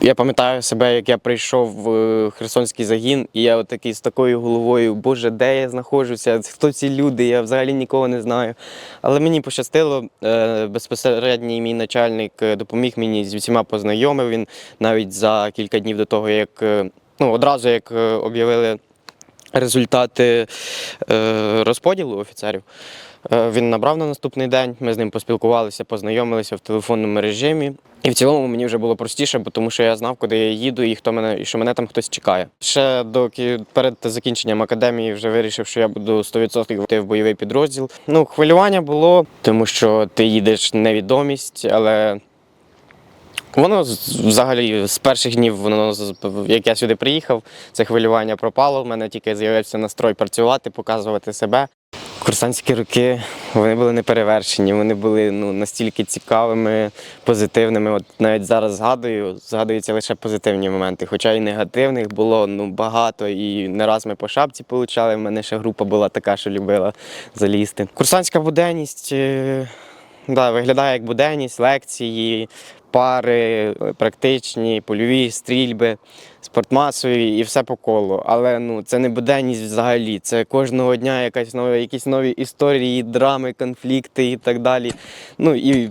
Я пам'ятаю себе, як я прийшов в е, Херсонський загін, і я такий з такою головою, боже, де я знаходжуся, хто ці люди, я взагалі нікого не знаю. Але мені пощастило, е, безпосередній мій начальник е, допоміг мені з усіма познайомив. Він навіть за кілька днів до того, як ну, одразу як об'явили результати розподілу офіцерів. Е, Він набрав на наступний день. Ми з ним поспілкувалися, познайомилися в телефонному режимі. І в цілому мені вже було простіше, бо тому що я знав, куди я їду і хто мене, і що мене там хтось чекає. Ще до перед закінченням академії вже вирішив, що я буду 100% йти в бойовий підрозділ. Ну, хвилювання було, тому що ти їдеш невідомість, але Воно взагалі з перших днів, воно як я сюди приїхав, це хвилювання пропало. В мене тільки з'явився настрой працювати, показувати себе. Курсантські роки вони були неперевершені, вони були ну, настільки цікавими, позитивними. От навіть зараз згадую, згадуються лише позитивні моменти. Хоча і негативних було ну, багато. І не раз ми по шапці получали. В мене ще група була така, що любила залізти. Курсантська буденність. е, Да, виглядає як буденність, лекції, пари, практичні, польові стрільби, спортмасові і все по колу. Але ну, це не буденність взагалі. Це кожного дня якась нова, якісь нові історії, драми, конфлікти і так далі. Ну і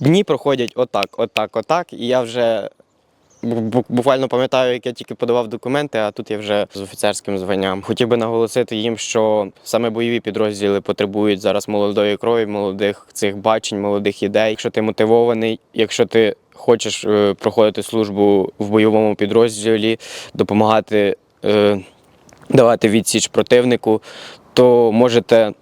дні проходять отак, отак, отак. І я вже буквально пам'ятаю, як я тільки подавав документи, а тут я вже з офіцерським званням. Хотів би наголосити їм, що саме бойові підрозділи потребують зараз молодої крові, молодих цих бачень, молодих ідей. Якщо ти мотивований, якщо ти хочеш е, проходити службу в бойовому підрозділі, допомагати е, давати відсіч противнику, то можете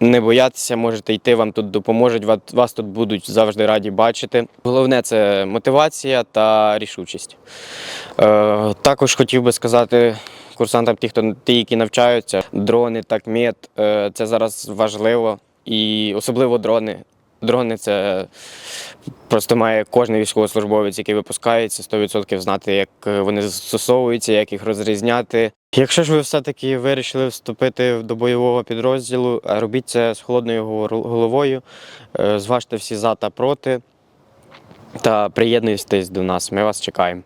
не боятися, можете йти, вам тут допоможуть, ва- вас тут будуть завжди раді бачити. Головне це мотивація та рішучість. Е, також хотів би сказати курсантам, ті, хто ті, які навчаються, дрони, такмет, е, це зараз важливо. І особливо дрони. Дрони це просто має кожен військовослужбовець, який випускається, 100% знати, як вони застосовуються, як їх розрізняти. Якщо ж ви все-таки вирішили вступити до бойового підрозділу, робіть це з холодною головою, е, зважте всі за та проти та приєднуйтесь до нас. Ми вас чекаємо.